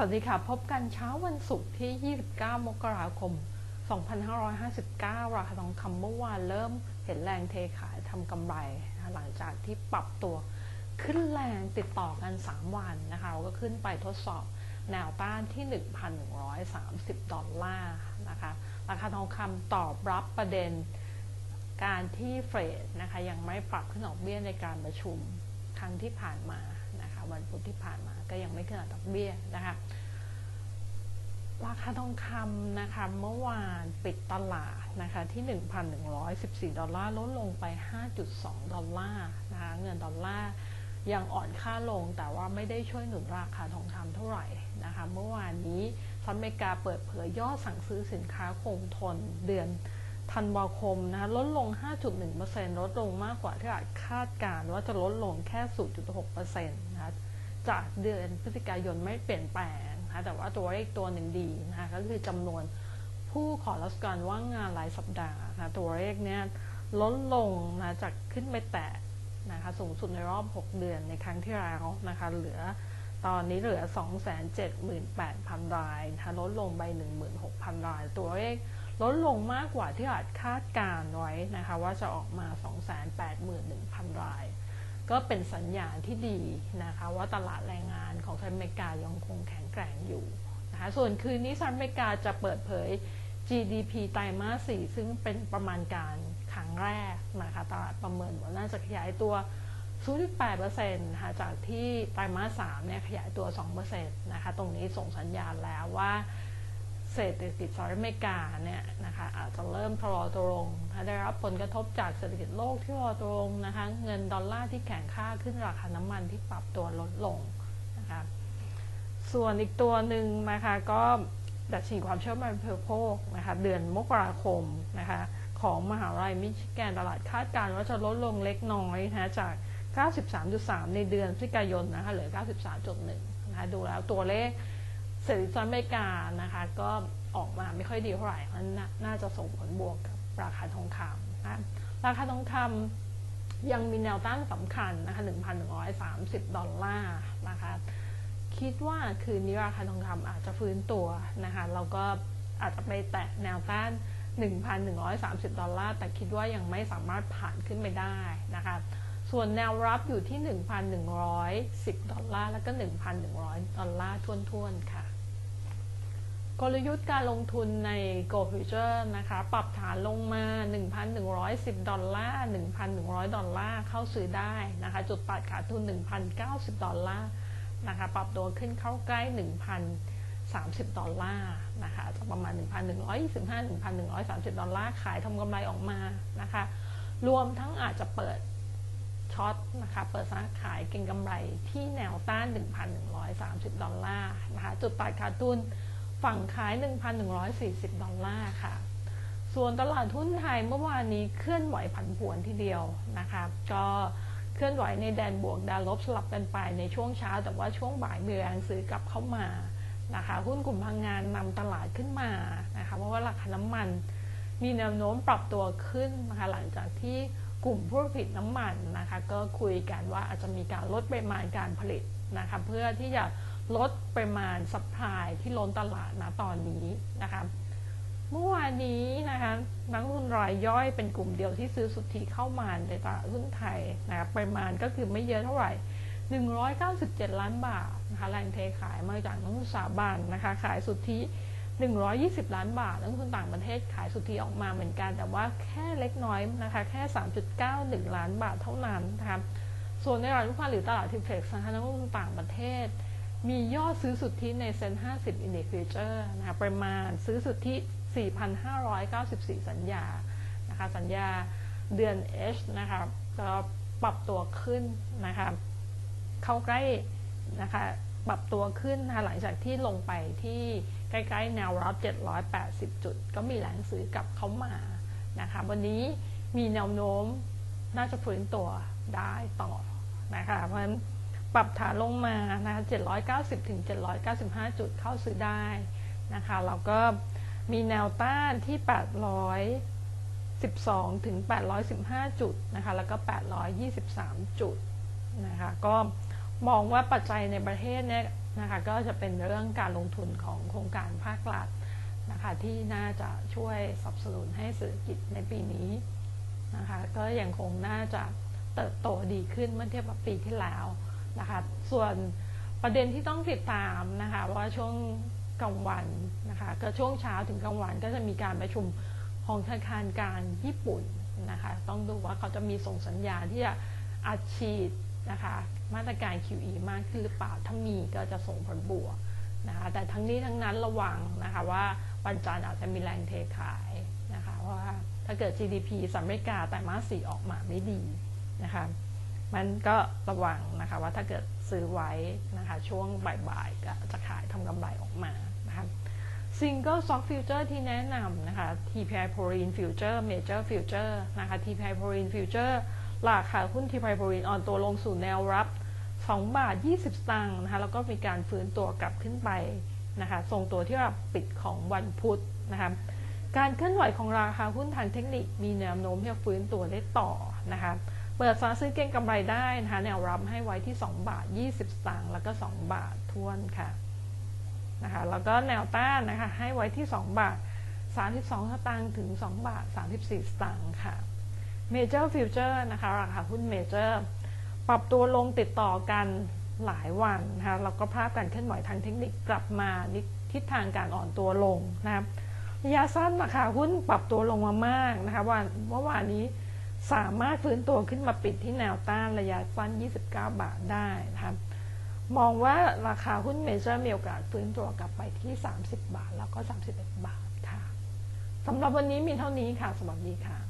สวัสดีค่ะ พบกันเช้าวันศุกร์ที่ 29 มกราคม 2559 ราคาทองคำเมื่อวานเริ่มเห็นแรงเทขายทำกำไรนะหลังจากที่ปรับตัวขึ้นแรงติดต่อกัน 3 วันนะคะเราก็ขึ้นไปทดสอบแนวต้านที่ 1,130 ดอลลาร์นะคะ ราคาทองคำตอบรับประเด็นการที่เฟดนะคะยังไม่ปรับขึ้นดอกเบี้ยในการประชุมครั้งที่ผ่านมา วันพุธที่ผ่านมา ก็ยังไม่ขึ้นดอกเบี้ยนะคะราคาทองคำนะคะเมื่อวานปิดตลาดนะคะที่ 1,114 ดอลลาร์ลดลงไป 5.2 ดอลลาร์นะคะเงินดอลลาร์ยังอ่อนค่าลงแต่ว่าไม่ได้ช่วยหนุนราคาทองคำเท่าไหร่นะคะเมื่อวานนี้สหรัฐอเมริกาเปิดเผยยอดสั่งซื้อสินค้าคงทนเดือนธันวาคมนะคะลดลง 5.1%ลดลงมากกว่าที่อาจคาดการว่าจะลดลงแค่ 0.6%น จากเดือนพฤศจิกายนไม่เปลี่ยนแปลงนะคะแต่ว่าตัวเลขตัวหนึ่งดีนะคะก็คือจำนวนผู้ขอรับการว่างงานรายสัปดาห์นะตัวเลขเนี้ยลดลงนะจากขึ้นไปแตะนะคะสูงสุดในรอบ 6 เดือนในครั้งที่แล้วนะคะเหลือตอนนี้เหลือ 278,000 รายนะคะลดลงไป 16,000 ราย ตัวเลขลดลงมากกว่าที่อาจคาดการไว้นะคะว่าจะออกมา 281,000 ราย ก็เป็นสัญญาณที่ดีนะคะว่าตลาดแรงงานของสหรัฐอเมริกายังคงแข็งแกร่งอยู่นะคะส่วนคืนนี้สหรัฐอเมริกาจะเปิดเผย GDP ไตรมาส 4 ซึ่งเป็นประมาณการครั้งแรกนะคะตลาดประเมินว่าน่าจะขยายตัว 0.8%นะคะจากที่ไตรมาส 3 เนี่ยขยายตัว 2%นะคะตรงนี้ส่งสัญญาณแล้วว่า เศรษฐกิจสหรัฐอเมริกาเนี่ยนะคะอาจจะเริ่มทะลอตัวลงได้รับผลกระทบจากเศรษฐกิจโลกที่รอตัวลงนะคะเงินดอลลาร์ที่แข็งค่าขึ้นราคาน้ำมันที่ปรับตัวลดลงนะคะส่วนอีกตัวหนึ่งนะคะก็ดัชนีความเชื่อมั่นเพอร์โพกนะคะเดือนมกราคมนะคะของมหาลัยมิชิแกนตลาดคาดการณ์ว่าจะลดลงเล็กน้อยนะคะจาก 93.3 ในเดือนพฤศจิกายนนะคะเหลือ 93.1นะคะดูแล้วตัวเลข เศรษฐกิจอเมริกานะคะ ก็ออกมาไม่ค่อยดีเท่าไหร่มันน่าจะส่งผลบวกกับราคาทองคำนะราคาทองคำยังมีแนวต้านสำคัญนะคะ1,130 ดอลลาร์นะคะคิดว่าคืนนี้ราคาทองคำอาจจะฟื้นตัวนะคะแล้วก็อาจจะไปแตะแนวต้าน 1,130 ดอลลาร์ แต่คิดว่ายังไม่สามารถผ่านขึ้นไปได้นะคะ ส่วนแนวรับอยู่ที่ 1,110 ดอลลาร์ แล้วก็ 1,100 ดอลลาร์ทวนๆ ค่ะ กลยุทธ์การลงทุนใน Go Future นะคะ ปรับฐานลงมา 1,110 ดอลลาร์ 1,100 ดอลลาร์เข้าซื้อได้นะคะ จุดตัดขาดทุน 1,090 ดอลลาร์นะคะ ปรับตัวขึ้นเข้าใกล้ 1,030 ดอลลาร์นะคะจะประมาณ 1,125 1,130 ดอลลาร์ ขายทำกำไรออกมานะคะ รวมทั้งอาจจะเปิดช็อตนะคะ เปิดซื้อขายเก็งกำไรที่แนวต้าน 1,130 ดอลลาร์นะคะ จุดตัดขาดทุน ฝั่งขาย 1,140 ดอลลาร์ค่ะ ส่วนตลาดทุนไทยเมื่อวานนี้เคลื่อนไหวผันผวนทีเดียวนะคะก็เคลื่อนไหวในแดนบวกแดนลบสลับกันไปในช่วงเช้า แต่ว่าช่วงบ่ายมีแรงซื้อกลับเข้ามานะคะหุ้นกลุ่มพลังงานนำตลาดขึ้นมานะคะเพราะว่าราคาน้ำมันมีแนวโน้มปรับตัวขึ้นนะคะหลังจากที่กลุ่มผู้ผลิตน้ำมันนะคะก็คุยกันว่าอาจจะมีการลดปริมาณการผลิตนะคะเพื่อที่จะ ลดปริมาณสัพพลายที่ล้นตลาดนะตอนนี้นะคะเมื่อวานนี้นะคะนักลงทุนรายย่อยเป็นกลุ่มเดียวที่ซื้อสุทธิเข้ามาในตลาดหุ้นไทยนะคะปริมาณก็คือไม่เยอะเท่าไหร่ 197 ล้านบาทนะคะแรงเทขายมาจากนักลงทุนสถาบันนะคะขายสุทธิ 120 ล้านบาทนักลงทุนต่างประเทศขายสุทธิออกมาเหมือนกัน แต่ว่าแค่เล็กน้อยนะคะแค่ 3.91 ล้านบาทเท่านั้นนะคะส่วนในตลาดหุ้นหรือตลาดทิฟเฟกซ์นะคะนักลงทุนต่างประเทศ มียอดซื้อสุทธิในเซ็น50 Index Future นะคะปริมาณซื้อสุทธิ 4,594 สัญญานะคะสัญญาเดือน H นะคะก็ปรับตัวขึ้นนะคะเข้าใกล้นะคะปรับตัวขึ้นนะคะหลังจากที่ลงไปที่ใกล้ๆแนวรับ 780 จุด ก็มีแรงซื้อกลับเข้ามานะคะวันนี้มีแนวโน้มน่าจะฟื้นตัวได้ต่อนะคะเพราะฉะนั้น ปรับฐานลงมานะคะ790ถึง795 จุดเข้าซื้อได้นะคะแล้วก็มีแนวต้านที่ 812ถึง815 จุดนะคะแล้วก็ 823 จุดนะคะก็มองว่าปัจจัยในประเทศเนี่ยนะคะก็จะเป็นเรื่องการลงทุนของโครงการภาครัฐนะคะที่น่าจะช่วยสนับสนุนให้เศรษฐกิจในปีนี้นะคะก็ยังคงน่าจะเติบโตดีขึ้นเมื่อเทียบกับปีที่แล้ว นะคะ ส่วนประเด็นที่ต้องติดตามนะคะว่าช่วงกลางวันนะคะก็ช่วงเช้าถึงกลางวันก็จะมีการประชุมของธนาคารกลารญี่ปุ่นนะคะต้องดูว่าเขาจะมีส่งสัญญาณที่จะอัดฉีดนะคะมาตรการ QE มากขึ้นหรือเปล่า ถ้ามีก็จะส่งผลบวกนะคะแต่ทั้งนี้ทั้งนั้นระวังนะคะว่าวันจันทร์อาจจะมีแรงเทขายนะคะเพราะว่าถ้าเกิด GDP สหรัฐอเมริกาแต่มาสสี่ออกมาไม่ดีนะคะ มันก็ระวังนะคะว่าถ้าเกิดซื้อไว้นะคะช่วงบ่ายๆก็จะขายทำกำไรออกมานะคะ Single Stock Future ที่แนะนำนะคะ TPI Proline Future Major Future นะคะ TPI Proline Future ราคาหุ้น TPI Proline อ่อนตัวลงสู่แนวรับ 2 บาท 20 สตางค์นะคะแล้วก็มีการฟื้นตัวกลับขึ้นไปนะคะทรงตัวที่ระดับปิดของวันพุธนะคะการเคลื่อนไหวของราคาหุ้นทางเทคนิคมีแนวโน้มที่จะฟื้นตัวได้ต่อนะคะ เปิดซาซื้อเก็งกำไรได้นะคะแนวรับให้ไว้ที่ 2 บาท 20สตางค์แล้วก็ 2 บาททวนค่ะนะคะแล้วก็แนวต้านนะคะให้ไว้ที่ 2 บาท 32 สตางค์ถึง 2 บาท 34 สตางค์ค่ะ Major Future นะคะราคาหุ้น Major ปรับตัวลงติดต่อกันหลายวันนะคะแล้วก็ภาพการเคลื่อนไหวทางเทคนิคกลับมาทิศทางการอ่อนตัวลงนะครับระยะสั้นราคาหุ้นปรับตัวลงมามากนะคะวันเมื่อวานนี้ สามารถฟื้นตัวขึ้นมาปิดที่แนวต้านระยะสั้น 29 บาทได้นะครับ มองว่าราคาหุ้นเมเจอร์มีโอกาสฟื้นตัวกลับไปที่ 30 บาท แล้วก็ 31 บาทค่ะสำหรับวันนี้มีเท่านี้ค่ะ สวัสดีค่ะ